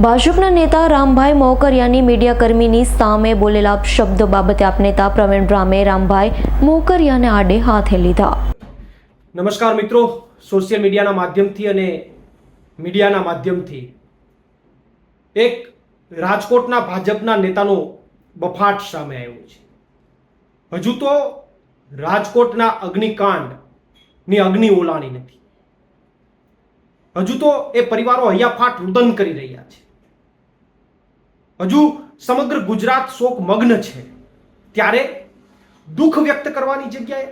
ભાજપના નેતા રામભાઈ મોકરિયાની મીડિયાકર્મીની સામે બોલેલા શબ્દો બાબતે આપ નેતા પ્રવીણ રામે રામભાઈ મોકરિયાને આડે હાથે લીધા. નમસ્કાર મિત્રો, સોશિયલ મીડિયાના માધ્યમથી અને મીડિયાના માધ્યમથી એક રાજકોટના ભાજપના નેતાનો બફાટ સામે આવ્યો છે. હજુ તો રાજકોટના અગ્નિકાંડની અગ્નિ ઓલાણી નથી. હજુ તો એ પરિવારો હૈયાફાટ રુદન કરી રહ્યા છે. હજુ સમગ્ર ગુજરાત શોક મગ્ન છે. ત્યારે દુઃખ વ્યક્ત કરવાની જગ્યાએ,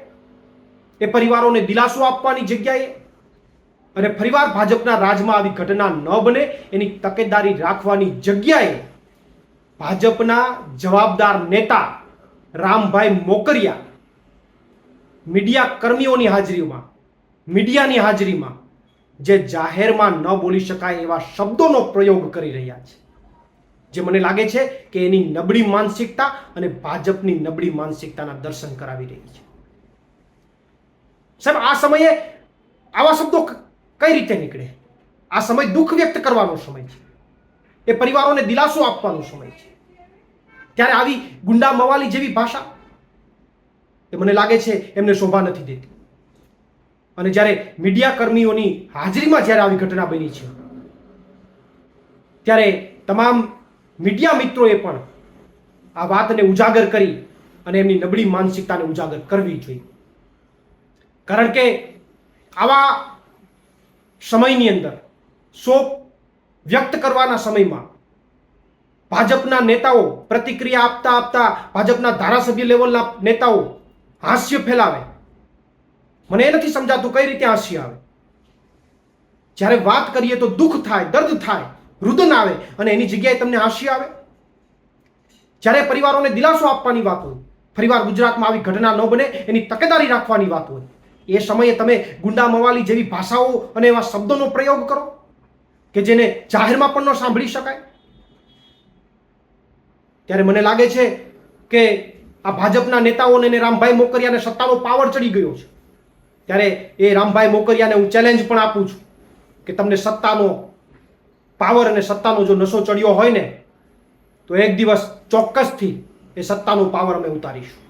એ પરિવારોને દિલાસો આપવાની જગ્યાએ અને ફરીવાર ભાજપના રાજમાં આવી ઘટના ન બને એની તકેદારી રાખવાની જગ્યાએ ભાજપના જવાબદાર નેતા રામભાઈ મોકરિયા મીડિયા કર્મીઓની હાજરીમાં, મીડિયાની હાજરીમાં જે જાહેરમાં ન બોલી શકાય એવા શબ્દોનો પ્રયોગ કરી રહ્યા છે. જે મને લાગે છે કે એની નબળી માનસિકતા અને ભાજપની નબળી માનસિકતાના દર્શન કરાવી રહી છે. સાહેબ, આ સમયે આવા શબ્દો કઈ રીતે નીકળે? આ સમય દુઃખ વ્યક્ત કરવાનો સમય છે. એ પરિવારોને દિલાસો આપવાનો સમય છે. ત્યારે આવી ગુંડા મવાલી જેવી ભાષા એ મને લાગે છે એમને શોભા નથી દેતી. અને જ્યારે મીડિયા કર્મીઓની હાજરીમાં જ્યારે આવી ઘટના બની છે, ત્યારે તમામ મીડિયા મિત્રોએ પણ આ વાતને ઉજાગર કરી અને એમની નબળી માનસિકતાને ઉજાગર કરવી જોઈએ. કારણ કે આવા સમયની અંદર, શોક વ્યક્ત કરવાના સમયમાં ભાજપના નેતાઓ પ્રતિક્રિયા આપતા આપતા, ભાજપના ધારાસભ્ય લેવલના નેતાઓ હાસ્ય ફેલાવે. મને એ નથી સમજાતું કઈ રીતે હાસ્ય આવે. જ્યારે વાત કરીએ તો દુઃખ થાય, દર્દ થાય, રુદન આવે અને એની જગ્યાએ તમને હાસ્ય આવે. જ્યારે પરિવારોને દિલાસો આપવાની વાત હોય ફરીવાર ગુજરાતમાં આવી ઘટના ન બને, એની તકેદારી રાખવાની વાત હોય, એ સમયે તમે ગુંડા મવાલી જેવી ભાષાઓ અને એવા શબ્દોનો પ્રયોગ કરો, કે જેને જાહેરમાં પણ ન સાંભળી શકાય. ત્યારે મને લાગે છે કે આ ભાજપના નેતાઓને રામભાઈ મોકરિયાને સત્તાનો પાવર ચડી ગયો છે. ત્યારે એ રામભાઈ મોકરિયાને હું ચેલેન્જ પણ આપું છું કે તમને સત્તાનો પાવર અને સત્તાનો જો નશો ચડ્યો હોય ને, તો એક દિવસ ચોક્કસથી એ સત્તાનો પાવર અમે ઉતારીશું.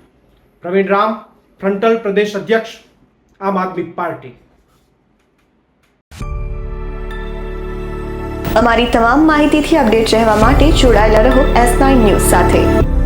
પ્રવીણ રામ ફ્રન્ટલ પ્રદેશ અધ્યક્ષ, આમ આદમી પાર્ટી. અમારી તમામ માહિતીથી અપડેટ રહેવા માટે જોડાયેલા રહો એસ નાઇન ન્યૂઝ સાથે.